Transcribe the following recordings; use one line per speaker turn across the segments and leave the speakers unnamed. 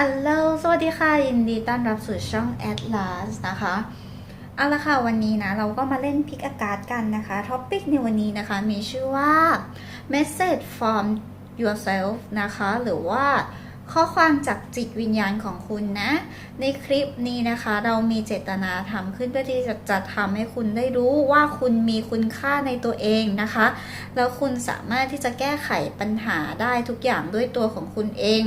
อัลโลสวัสดีค่ะ ยินดีต้อนรับสู่ช่อง Atlas นะคะ เอาละค่ะ วันนี้นะ เราก็มาเล่นพิกอากาศกันนะคะ ท็อปิกในวันนี้นะคะ มีชื่อว่า message from yourself นะคะ หรือว่า ข้อความจากจิตวิญญาณของคุณนะ ในคลิปนี้นะคะ เรามีเจตนาทำขึ้นเพื่อที่จะจะทำให้คุณได้รู้ว่าคุณมีคุณค่าในตัวเองนะคะ แล้วคุณสามารถที่จะแก้ไขปัญหาได้ทุกอย่างด้วยตัวของคุณเอง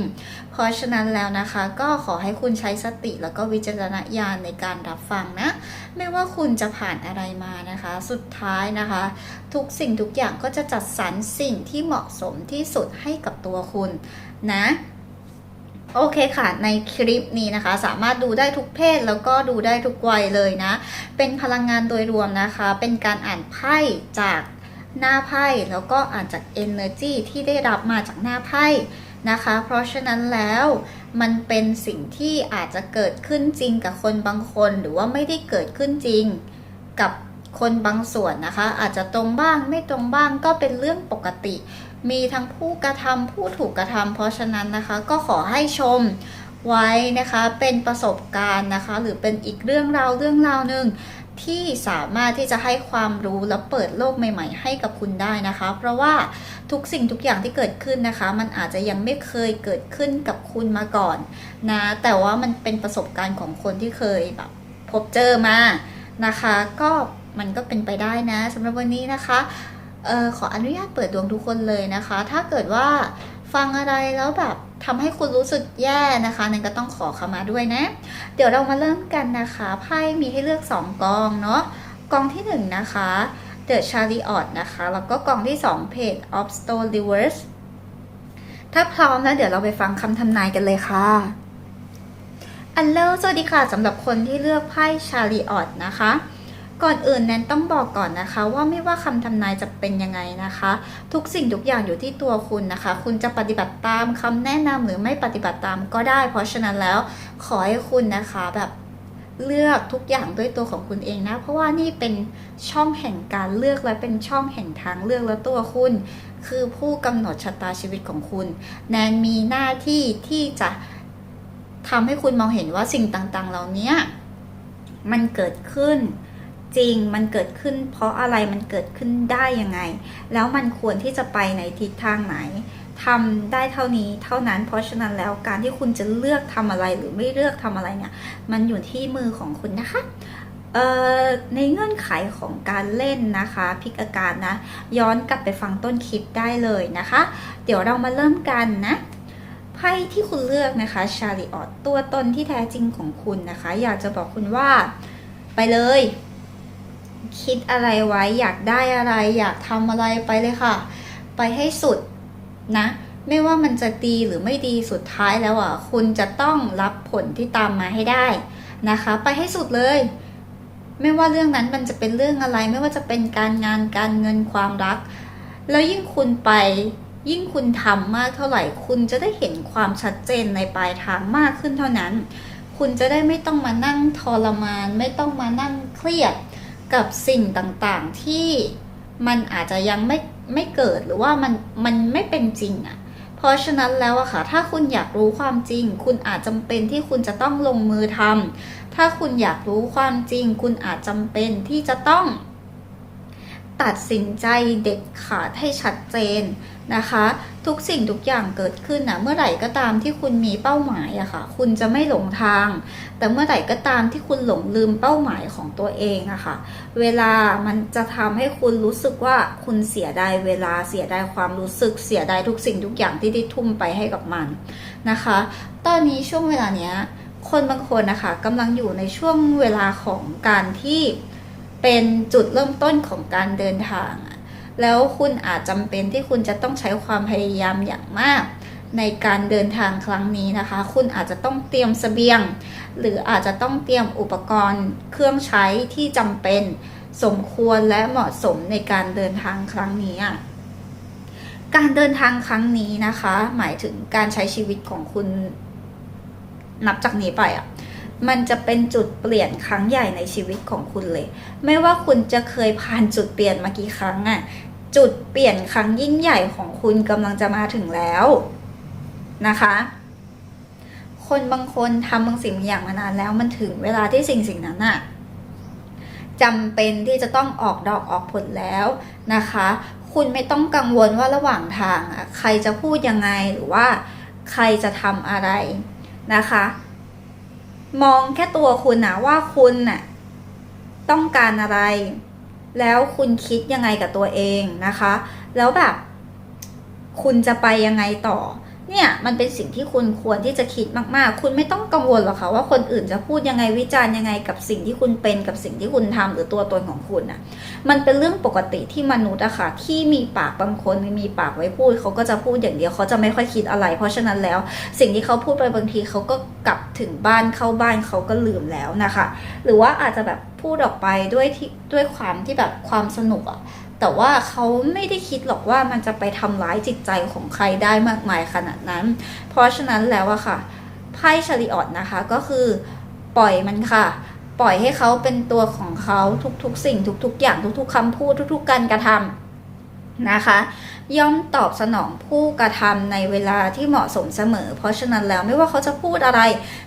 เพราะฉะนั้นแล้วนะคะก็ขอให้คุณใช้สติแล้วก็วิจารณญาณในการรับฟังนะ ไม่ว่าคุณจะผ่านอะไรมานะคะ สุดท้ายนะคะ ทุกสิ่งทุกอย่างก็จะจัดสรรสิ่งที่เหมาะสมที่สุดให้กับตัวคุณนะ โอเคค่ะ ในคลิปนี้นะคะ สามารถดูได้ทุกเพศแล้วก็ดูได้ทุกวัยเลยนะ เป็นพลังงานโดยรวมนะคะ เป็นการอ่านไพ่จากหน้าไพ่แล้วก็อ่านจาก Energy ที่ได้รับมาจากหน้าไพ่นะคะ เพราะฉะนั้นแล้วมันเป็นสิ่งที่อาจจะเกิดขึ้นจริงกับคนบางคน หรือว่าไม่ได้เกิดขึ้นจริงกับคนบางส่วนนะคะ อาจจะตรงบ้างไม่ตรงบ้างก็เป็นเรื่องปกติ มีทั้งผู้กระทำผู้ถูกกระทำเพราะฉะนั้นนะคะ ก็ขอให้ชมไว้นะคะเป็นประสบการณ์นะคะ หรือเป็นอีกเรื่องราวเรื่องราวหนึ่งที่สามารถที่จะให้ความรู้และเปิดโลกใหม่ ๆ ให้กับคุณได้นะคะ เพราะว่าทุกสิ่งทุกอย่างที่เกิดขึ้นนะคะ มันอาจจะยังไม่เคยเกิดขึ้นกับคุณมาก่อนนะแต่ว่ามันเป็นประสบการณ์ของคนที่เคยแบบพบเจอมานะคะ ก็มันก็เป็นไปได้นะสำหรับวันนี้นะคะ ออขออนุญาตเปิดดวงทุกคนเลยนะคะ ถ้าเกิดว่าฟังอะไรแล้วแบบทำให้คุณรู้สึกแย่นะคะนันก็ต้องขอขมาด้วยนะ เดี๋ยวเรามาเริ่มกันนะคะไพ่มีให้เลือก 2 กองเนาะกองที่1นะคะ The Chariot นะคะ แล้วก็กองที่ 2 Page of Stone Reverse ถ้าพร้อมแล้วเดี๋ยวเราไปฟังคำทำนายกันเลยค่ะอันเลสวัสดีค่ะสำหรับคนที่เลือกไพ่ Chariot นะคะ ก่อนอื่นแนนต้องบอกก่อนนะคะ ว่าไม่ว่าคำทำนายจะเป็นยังไงนะคะ ทุกสิ่งทุกอย่างอยู่ที่ตัวคุณนะคะ คุณจะปฏิบัติตามคำแนะนำหรือไม่ปฏิบัติตามก็ได้ เพราะฉะนั้นแล้วขอให้คุณนะคะแบบเลือกทุกอย่างด้วยตัวของคุณเองนะ เพราะว่านี่เป็นช่องแห่งการเลือกและเป็นช่องแห่งทางเลือกและตัวคุณ คือผู้กำหนดชะตาชีวิตของคุณ แนนมีหน้าที่ที่จะทำให้คุณมองเห็นว่าสิ่งต่างๆ เหล่านี้มันเกิดขึ้น จริงมันเกิดขึ้น เพราะอะไรมันเกิดขึ้นได้ยังไง แล้วมันควรที่จะไปในทิศทางไหนทำได้เท่านี้เท่านั้น เพราะฉะนั้นแล้วการที่คุณจะเลือกทำอะไรหรือไม่เลือกทำอะไรเนี่ย มันอยู่ที่มือของคุณนะคะในเงื่อนไขของการเล่นนะคะพิกอาการนะ ย้อนกลับไปฟังต้นคลิปได้เลยนะคะ เดี๋ยวเรามาเริ่มกันนะไพ่ที่คุณเลือกนะคะชาริออตตัวตนที่แท้จริงของคุณนะคะ อยากจะบอกคุณว่า ไปเลย คิดอะไรไว้ อยากได้อะไร อยากทำอะไรไปเลยค่ะ ไปให้สุดนะ ไม่ว่ามันจะดีหรือไม่ดีสุดท้ายแล้วอะคุณจะต้องรับผลที่ตามมาให้ได้นะคะ ไปให้สุดเลย ไม่ว่าเรื่องนั้นมันจะเป็นเรื่องอะไร ไม่ว่าจะเป็นการงานการเงินความรัก แล้วยิ่งคุณไปยิ่งคุณทำมากเท่าไหร่ คุณจะได้เห็นความชัดเจนในปลายทางมากขึ้นเท่านั้น คุณจะได้ไม่ต้องมานั่งทรมาน ไม่ต้องมานั่งเครียด กับสิ่งต่างๆที่มันอาจจะยังไม่ไม่เกิดหรือว่ามันมันไม่เป็นจริงอะ่ะ เพราะฉะนั้นแล้วอะค่ะ ถ้าคุณอยากรู้ความจริง คุณอาจจำเป็นที่คุณจะต้องลงมือทำถ้าคุณอยากรู้ความจริง คุณอาจจำเป็นที่จะต้อง ตัดสินใจเด็ดขาดให้ชัดเจนนะคะ ทุกสิ่งทุกอย่างเกิดขึ้นนะเมื่อไหร่ก็ตามที่คุณมีเป้าหมายอะค่ะ คุณจะไม่หลงทาง แต่เมื่อไหร่ก็ตามที่คุณหลงลืมเป้าหมายของตัวเองอะค่ะ เวลามันจะทำให้คุณรู้สึกว่าคุณเสียดายเวลาเสียดายความรู้สึกเสียดายทุกสิ่งทุกอย่างที่ได้ทุ่มไปให้กับมันนะคะ ตอนนี้ช่วงเวลาเนี้ยคนบางคนนะคะกำลังอยู่ในช่วงเวลาของการที่ เป็นจุดเริ่มต้นของการเดินทาง แล้วคุณอาจจำเป็นที่คุณจะต้องใช้ความพยายามอย่างมาก ในการเดินทางครั้งนี้นะคะ คุณอาจจะต้องเตรียมเสบียง หรืออาจจะต้องเตรียมอุปกรณ์เครื่องใช้ที่จำเป็นสมควรและเหมาะสมในการเดินทางครั้งนี้การเดินทางครั้งนี้นะคะ หมายถึงการใช้ชีวิตของคุณนับจากนี้ไปอะ มันจะเป็นจุดเปลี่ยนครั้งใหญ่ในชีวิตของคุณเลย ไม่ว่าคุณจะเคยผ่านจุดเปลี่ยนมากี่ครั้งอะจุดเปลี่ยนครั้งยิ่งใหญ่ของคุณกำลังจะมาถึงแล้วนะคะ คนบางคนทำบางสิ่งบางอย่างมานานแล้วมันถึงเวลาที่สิ่งสิ่งนั้นอะจำเป็นที่จะต้องออกดอกออกผลแล้วนะคะ คุณไม่ต้องกังวลว่าระหว่างทางอะใครจะพูดยังไงหรือว่าใครจะทำอะไรนะคะ มองแค่ตัวคุณนะว่าคุณน่ะต้องการอะไร แล้วคุณคิดยังไงกับตัวเองนะคะ แล้วแบบ คุณจะไปยังไงต่อ เนี่ยมันเป็นสิ่งที่คุณควรที่จะคิดมากๆ คุณไม่ต้องกังวลหรอกค่ะว่าคนอื่นจะพูดยังไงวิจารณ์ยังไงกับสิ่งที่คุณเป็นกับสิ่งที่คุณทำหรือตัวตนของคุณน่ะมันเป็นเรื่องปกติที่มนุษย์อะค่ะที่มีปากบางคนมีปากไว้พูดเขาก็จะพูดอย่างเดียวเขาจะไม่ค่อยคิดอะไร เพราะฉะนั้นแล้ว สิ่งที่เขาพูดไปบางทีเขาก็กลับถึงบ้านเข้าบ้านเขาก็ลืมแล้วนะคะ หรือว่าอาจจะแบบพูดออกไปด้วยที่ด้วยความที่แบบความสนุกอะ แต่ว่าเขาไม่ได้คิดหรอกว่ามันจะไปทำร้ายจิตใจของใครได้มากมายขนาดนั้น เพราะฉะนั้นแล้วอะค่ะไพ่ชาริออตนะคะก็คือปล่อยมันค่ะ ปล่อยให้เขาเป็นตัวของเขาทุกๆ สิ่งทุก ๆ อย่างทุก ๆคำพูดทุก ๆ การกระทำนะคะ ย่อมตอบสนองผู้กระทำในเวลาที่เหมาะสมเสมอ เพราะฉะนั้นแล้วไม่ว่าเขาจะพูดอะไร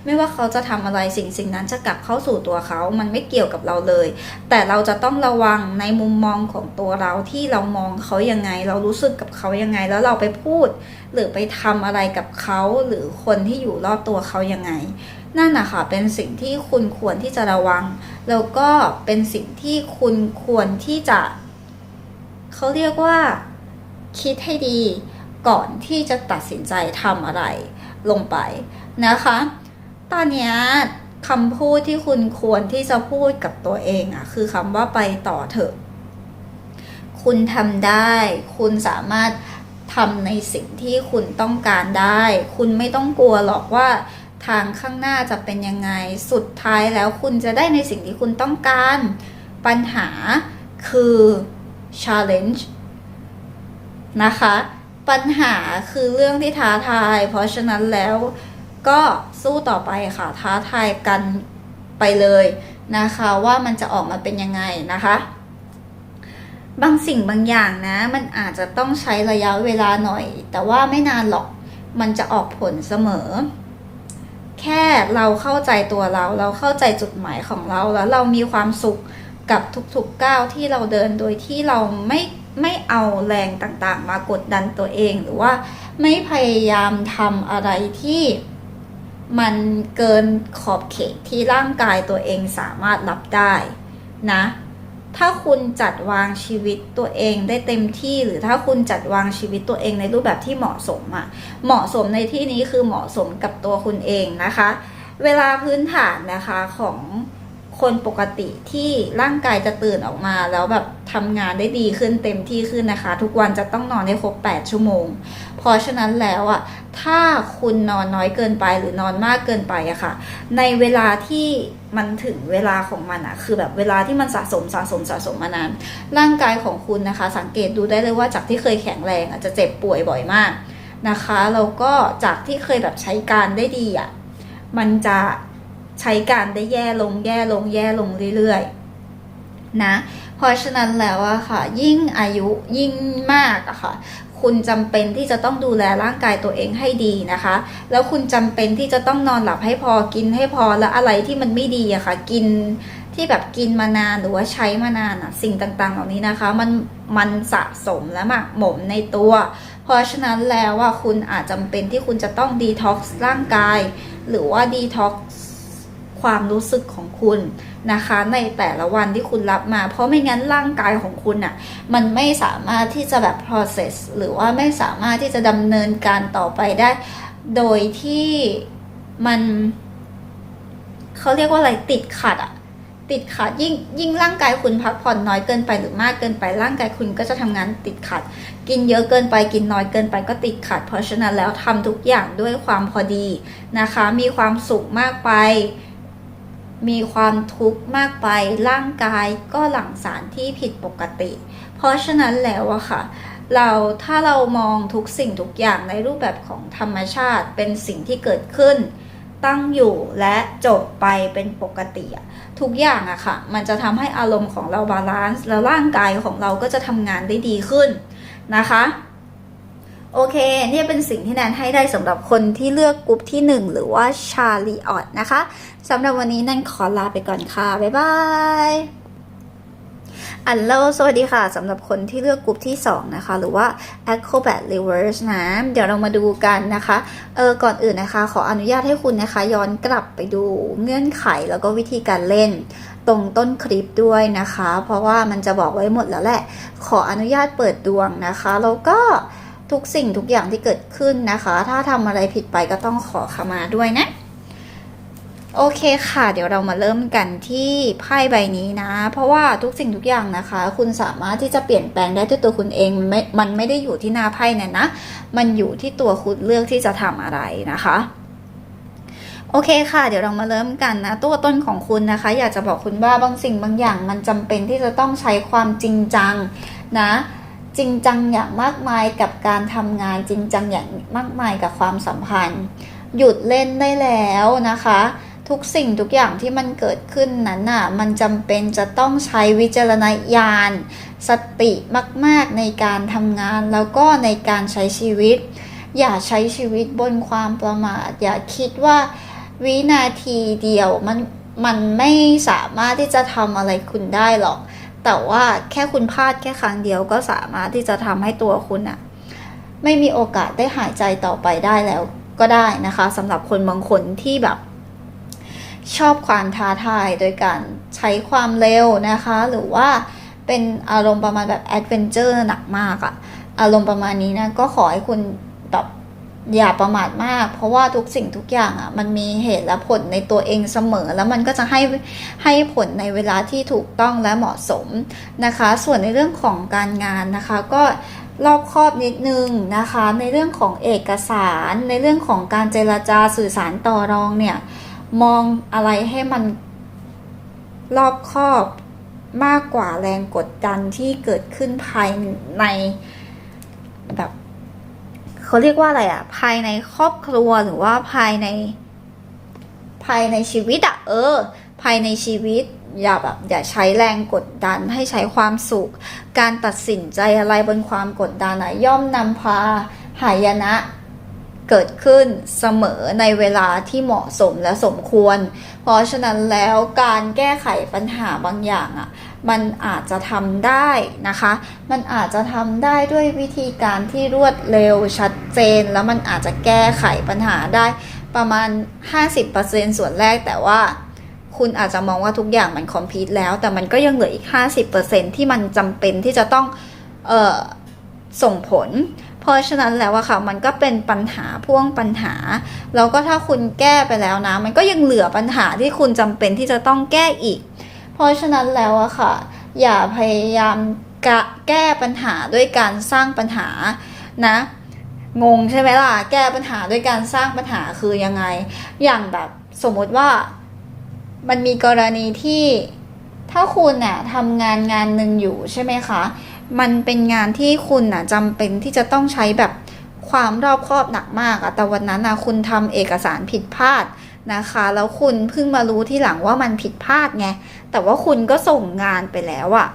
ไม่ว่าเขาจะทำอะไรสิ่งสิ่งนั้นจะกลับเข้าสู่ตัวเขา มันไม่เกี่ยวกับเราเลย แต่เราจะต้องระวังในมุมมองของตัวเราที่เรามองเขายังไง เรารู้สึกกับเขายังไง แล้วเราไปพูด หรือไปทำอะไรกับเขาหรือคนที่อยู่รอบตัวเขายังไงนั่นนะคะเป็นสิ่งที่คุณควรที่จะระวัง แล้วก็เป็นสิ่งที่คุณควรที่จะ เขาเรียกว่า คิดให้ดีก่อนที่จะตัดสินใจทำอะไรลงไปนะคะ ตอนนี้คำพูดที่คุณควรที่จะพูดกับตัวเองอะ คือคำว่าไปต่อเถอะ คุณทำได้ คุณสามารถทำในสิ่งที่คุณต้องการได้ คุณไม่ต้องกลัวหรอกว่าทางข้างหน้าจะเป็นยังไง สุดท้ายแล้วคุณจะได้ในสิ่งที่คุณต้องการ ปัญหาคือ challenge นะคะ ปัญหาคือเรื่องที่ท้าทาย เพราะฉะนั้นแล้วก็สู้ต่อไปค่ะ ท้าทายกันไปเลยนะคะ ว่ามันจะออกมาเป็นยังไงนะคะ บางสิ่งบางอย่างนะ มันอาจจะต้องใช้ระยะเวลาหน่อย แต่ว่าไม่นานหรอกมันจะออกผลเสมอ แค่เราเข้าใจตัวเรา เราเข้าใจจุดหมายของเราแล้วเรามีความสุขกับทุกๆก้าวที่เราเดินโดยที่เราไม่ ไม่เอาแรงต่างๆ มากดดันตัวเองหรือว่าไม่พยายามทำอะไรที่มันเกินขอบเขตที่ร่างกายตัวเองสามารถรับได้นะ ถ้าคุณจัดวางชีวิตตัวเองได้เต็มที่หรือถ้าคุณจัดวางชีวิตตัวเองในรูปแบบที่เหมาะสมอะเหมาะสมในที่นี้คือเหมาะสมกับตัวคุณเองนะคะ เวลาพื้นฐานนะคะของ คนปกติที่ร่างกายจะตื่นออกมา แล้วแบบทำงานได้ดีขึ้นเต็มที่ขึ้นนะคะ ทุกวันจะต้องนอนให้ครบ 8 ชั่วโมง เพราะฉะนั้นแล้วอะถ้าคุณนอนน้อยเกินไปหรือนอนมากเกินไปอะค่ะ ในเวลาที่มันถึงเวลาของมันอะคือแบบเวลาที่มันสะสมสะสมสะสมมานาน ร่างกายของคุณนะคะ สังเกตดูได้เลยว่าจากที่เคยแข็งแรงอาจจะเจ็บป่วยบ่อยมากนะคะแล้วก็จากที่เคยแบบใช้การได้ดีอะมันจะ ใช้การได้แย่ลงแย่ลงแย่ลงเรื่อยๆนะ เพราะฉะนั้นแล้วอะค่ะ ยิ่งอายุยิ่งมากอะค่ะ คุณจำเป็นที่จะต้องดูแลร่างกายตัวเองให้ดีนะคะ แล้วคุณจำเป็นที่จะต้องนอนหลับให้พอกินให้พอแล้วอะไรที่มันไม่ดีอะค่ะ กินที่แบบกินมานานหรือว่าใช้มานานอะสิ่งต่างๆ เหล่านี้นะคะ มันมันสะสมและหมักหมมในตัว เพราะฉะนั้นแล้วว่าคุณอาจจำเป็นที่คุณจะต้องดีท็อกซ์ร่างกาย หรือว่าดีท็อกซ์ ความรู้สึกของคุณนะคะ ในแต่ละวันที่คุณรับมา เพราะไม่งั้นร่างกายของคุณอะ่ะมันไม่สามารถที่จะแบบ process หรือว่าไม่สามารถที่จะดำเนินการต่อไปได้ โดยที่มันเขาเรียกว่าอะไรติดขัดอะติดขัดยิ่งยิ่งร่างกายคุณพักผ่อนน้อยเกินไปหรือมากเกินไปร่างกายคุณก็จะทำงานติดขัด กินเยอะเกินไปกินน้อยเกินไปก็ติดขัด เพราะฉะนั้นแล้วทำทุกอย่างด้วยความพอดีนะคะ มีความสุขมากไป มีความทุกข์มากไปร่างกายก็หลั่งสารที่ผิดปกติ เพราะฉะนั้นแล้วอะค่ะ เราถ้าเรามองทุกสิ่งทุกอย่างในรูปแบบของธรรมชาติเป็นสิ่งที่เกิดขึ้น ตั้งอยู่และจบไปเป็นปกติทุกอย่างอะค่ะ มันจะทำให้อารมณ์ของเราบาลานซ์แล้วร่างกายของเราก็จะทำงานได้ดีขึ้นนะคะ โอเคนี่เป็นสิ่งที่แนนให้ได้สำหรับคนที่เลือกกลุ่มที่ 1 หรือว่าชาลีออตนะคะสำหรับวันนี้แนนขอลาไปก่อนค่ะ บ๊ายบายอัลโลสวัสดีค่ะสำหรับคนที่เลือกกลุ่มที่ 2 นะคะ หรือว่า Acrobat Reverse นะ เดี๋ยวเรามาดูกันนะคะเออก่อนอื่นนะคะ ขออนุญาตให้คุณนะคะ ย้อนกลับไปดูเงื่อนไขแล้วก็วิธีการเล่นตรงต้นคลิปด้วยนะคะ เพราะว่ามันจะบอกไว้หมดแล้วแหละ ขออนุญาตเปิดดวงนะคะ แล้วก็ ทุกสิ่งทุกอย่างที่เกิดขึ้นนะคะ ถ้าทำอะไรผิดไปก็ต้องขอขมาด้วยนะ โอเคค่ะ เดี๋ยวเรามาเริ่มกันที่ไพ่ใบนี้นะ เพราะว่าทุกสิ่งทุกอย่างนะคะ คุณสามารถที่จะเปลี่ยนแปลงได้ด้วยตัวคุณเองไม่มันไม่ได้อยู่ที่หน้าไพ่นี่นะ มันอยู่ที่ตัวคุณเลือกที่จะทำอะไรนะคะโอเคค่ะ เดี๋ยวเรามาเริ่มกันนะ ตัวต้นของคุณนะคะ อยากจะบอกคุณว่าบางสิ่งบางอย่าง มันจำเป็นที่จะต้องใช้ความจริงจังนะ จริงจังอย่างมากมายกับการทำงานจริงจังอย่างมากมายกับความสัมพันธ์ หยุดเล่นได้แล้วนะคะ ทุกสิ่งทุกอย่างที่มันเกิดขึ้นนั้นน่ะมันจำเป็นจะต้องใช้วิจารณญาณ สติมาก ๆ ในการทำงานแล้วก็ในการใช้ชีวิต อย่าใช้ชีวิตบนความประมาท อย่าคิดว่าวินาทีเดียวมันมันไม่สามารถที่จะทำอะไรคุณได้หรอก แต่ว่าแค่คุณพลาดแค่ครั้งเดียวก็สามารถที่จะทำให้ตัวคุณอะไม่มีโอกาสได้หายใจต่อไปได้แล้วก็ได้นะคะสำหรับคนบางคนที่แบบ ชอบความท้าทายโดยการใช้ความเร็วนะคะ หรือว่าเป็นอารมณ์ประมาณแบบแอดเวนเจอร์หนักมากอะอารมณ์ประมาณนี้นะ ก็ขอให้คุณแบบ อย่าประมาทมาก เพราะว่าทุกสิ่งทุกอย่างอะมันมีเหตุและผลในตัวเองเสมอ แล้วมันก็จะให้ให้ผลในเวลาที่ถูกต้องและเหมาะสมนะคะ ส่วนในเรื่องของการงานนะคะ ก็รอบครอบนิดนึงนะคะ ในเรื่องของเอกสาร ในเรื่องของการเจรจาสื่อสารต่อรองเนี่ยมองอะไรให้มันรอบครอบมากกว่าแรงกดดันที่เกิดขึ้นภายในแบบ เขาเรียกว่าอะไรอะภายในครอบครัวหรือว่าภายใน ภายในชีวิตอะเออ ภายในชีวิตอย่าแบบอย่าใช้แรงกดดันให้ใช้ความสุข การตัดสินใจอะไรบนความกดดันอะย่อมนำพาหายนะเกิดขึ้นเสมอในเวลาที่เหมาะสมและสมควร เพราะฉะนั้นแล้วการแก้ไขปัญหาบางอย่างอะ่ะ มันอาจจะทำได้นะคะ มันอาจจะทำได้ด้วยวิธีการที่รวดเร็วชัดเจน แล้วมันอาจจะแก้ไขปัญหาได้ประมาณ 50%ส่วนแรกแต่ว่าคุณอาจจะมองว่าทุกอย่างมันคอมพลีทแล้ว แต่มันก็ยังเหลืออีก 50%ที่มันจำเป็นที่จะต้องออส่งผล เพราะฉะนั้นแล้วอะค่ะ มันก็เป็นปัญหาพ่วงปัญหา แล้วก็ถ้าคุณแก้ไปแล้วนะ มันก็ยังเหลือปัญหาที่คุณจำเป็นที่จะต้องแก้อีก เพราะฉะนั้นแล้วอะค่ะ อย่าพยายามกะแก้ปัญหาด้วยการสร้างปัญหานะ งงใช่ไหมล่ะ แก้ปัญหาด้วยการสร้างปัญหาคือยังไง อย่างแบบสมมติว่ามันมีกรณีที่ถ้าคุณน่ะทำงานงานหนึ่งอยู่ใช่ไหมคะ มันเป็นงานที่คุณน่ะจำเป็นที่จะต้องใช้แบบความรอบคอบหนักมากอะแต่วันนั้นนะคุณทำเอกสารผิดพลาด นะคะ แล้วคุณเพิ่งมารู้ที่หลังว่ามันผิดพลาดไง แต่ว่าคุณก็ส่งงานไปแล้วอะ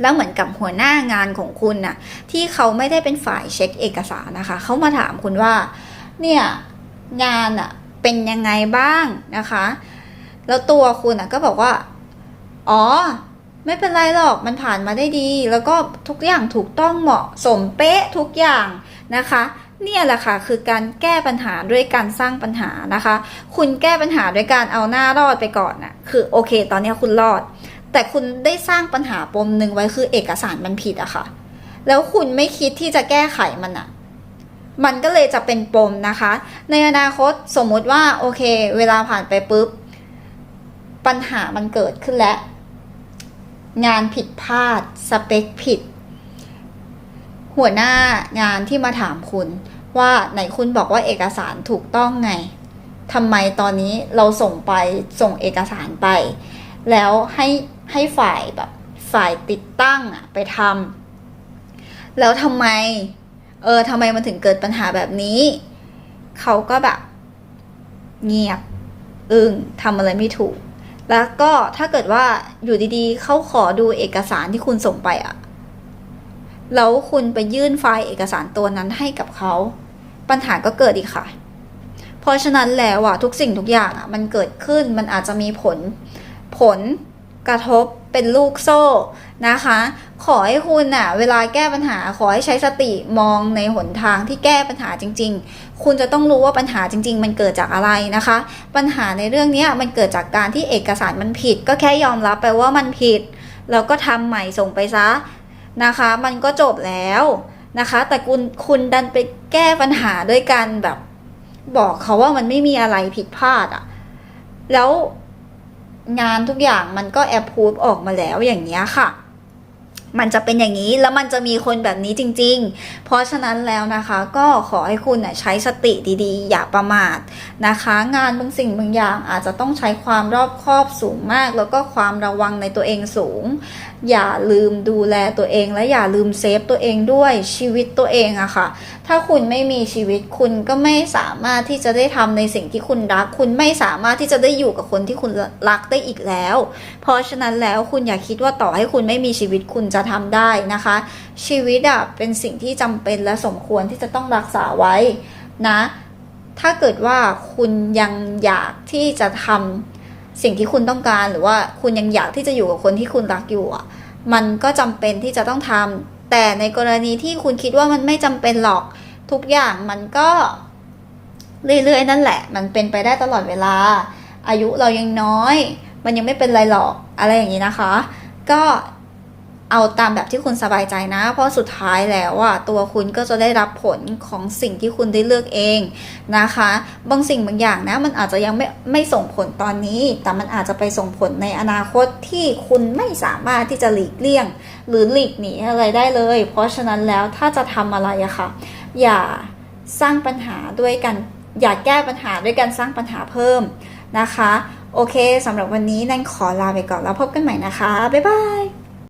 แล้วเหมือนกับหัวหน้างานของคุณน่ะ ที่เขาไม่ได้เป็นฝ่ายเช็คเอกสารนะคะ เขามาถามคุณว่า เนี่ยงานอะเป็นยังไงบ้างนะคะ แล้วตัวคุณอะก็บอกว่า อ๋อ ไม่เป็นไรหรอกมันผ่านมาได้ดี แล้วก็ทุกอย่างถูกต้องเหมาะสมเป๊ะทุกอย่างนะคะ เนี่ยแหละค่ะคือการแก้ปัญหาด้วยการสร้างปัญหานะคะ คุณแก้ปัญหาด้วยการเอาหน้ารอดไปก่อนน่ะคือโอเค ตอนนี้คุณรอด แต่คุณได้สร้างปัญหาปมหนึ่งไว้คือเอกสารมันผิดอะค่ะ แล้วคุณไม่คิดที่จะแก้ไขมันอะมันก็เลยจะเป็นปมนะคะ ในอนาคตสมมุติว่าโอเค เวลาผ่านไปปุ๊บ ปัญหามันเกิดขึ้นแล้ว งานผิดพลาด สเปคผิด หัวหน้างานที่มาถามคุณ ว่าไหนคุณบอกว่าเอกสารถูกต้องไงทำไมตอนนี้เราส่งไปส่งเอกสารไป แล้วให้ให้ฝ่ายแบบฝ่ายติดตั้งอะไปทำแล้วทำไม เออทำไมมันถึงเกิดปัญหาแบบนี้ เขาก็แบบ เงียบ อึ้งทำอะไรไม่ถูก แล้วก็ถ้าเกิดว่าอยู่ดีๆ เขาขอดูเอกสารที่คุณส่งไปอะ แล้วคุณไปยื่นไฟล์เอกสารตัวนั้นให้กับเขา ปัญหาก็เกิดอีกค่ะ เพราะฉะนั้นแล้วอะทุกสิ่งทุกอย่างอะมันเกิดขึ้นมันอาจจะมีผลผลกระทบเป็นลูกโซ่นะคะ ขอให้คุณอะเวลาแก้ปัญหาขอให้ใช้สติมองในหนทางที่แก้ปัญหาจริง ๆ คุณจะต้องรู้ว่าปัญหาจริง ๆ มันเกิดจากอะไรนะคะ ปัญหาในเรื่องนี้มันเกิดจากการที่เอกสารมันผิด ก็แค่ยอมรับไปว่ามันผิดแล้วก็ทำใหม่ส่งไปซะ นะคะ มันก็จบแล้วนะคะ แต่คุณคุณดันไปแก้ปัญหาด้วยการแบบ บอกเขาว่ามันไม่มีอะไรผิดพลาดอะแล้วงานทุกอย่างมันก็แอปพูฟออกมาแล้วอย่างเงี้ยค่ะ มันจะเป็นอย่างนี้แล้วมันจะมีคนแบบนี้จริง ๆ เพราะฉะนั้นแล้วนะคะก็ขอให้คุณน่ะใช้สติดีๆ อย่าประมาทนะคะ งานบางสิ่งบางอย่างอาจจะต้องใช้ความรอบคอบสูงมาก แล้วก็ความระวังในตัวเองสูง อย่าลืมดูแลตัวเองและอย่าลืมเซฟตัวเองด้วยชีวิตตัวเองอะค่ะ ถ้าคุณไม่มีชีวิตคุณก็ไม่สามารถที่จะได้ทำในสิ่งที่คุณรัก คุณไม่สามารถที่จะได้อยู่กับคนที่คุณรักได้อีกแล้ว เพราะฉะนั้นแล้วคุณอย่าคิดว่าต่อให้คุณไม่มีชีวิตคุณจะทำได้นะคะ ชีวิตอะเป็นสิ่งที่จำเป็นและสมควรที่จะต้องรักษาไว้นะ ถ้าเกิดว่าคุณยังอยากที่จะทำสิ่งที่คุณต้องการหรือว่าคุณยังอยากที่จะอยู่กับคนที่คุณรักอยู่อะมันก็จำเป็นที่จะต้องทำแต่ในกรณีที่คุณคิดว่ามันไม่จำเป็นหรอกทุกอย่างมันก็เรื่อยๆนั่นแหละ มันเป็นไปได้ตลอดเวลา อายุเรายังน้อย มันยังไม่เป็นไรหรอกอะไรอย่างนี้นะคะ ก็ เอาตามแบบที่คุณสบายใจนะ เพราะสุดท้ายแล้วอะตัวคุณก็จะได้รับผลของสิ่งที่คุณได้เลือกเองนะคะ บางสิ่งบางอย่างนะมันอาจจะยังไม่ไม่ส่งผลตอนนี้ แต่มันอาจจะไปส่งผลในอนาคตที่คุณไม่สามารถที่จะหลีกเลี่ยง หรือหลีกหนีอะไรได้เลย เพราะฉะนั้นแล้วถ้าจะทำอะไรอะค่ะ อย่าสร้างปัญหาด้วยกัน อย่าแก้ปัญหาด้วยการสร้างปัญหาเพิ่มนะคะ โอเคสำหรับวันนี้นันขอลาไปก่อนแล้วพบกันใหม่นะคะบ๊ายบาย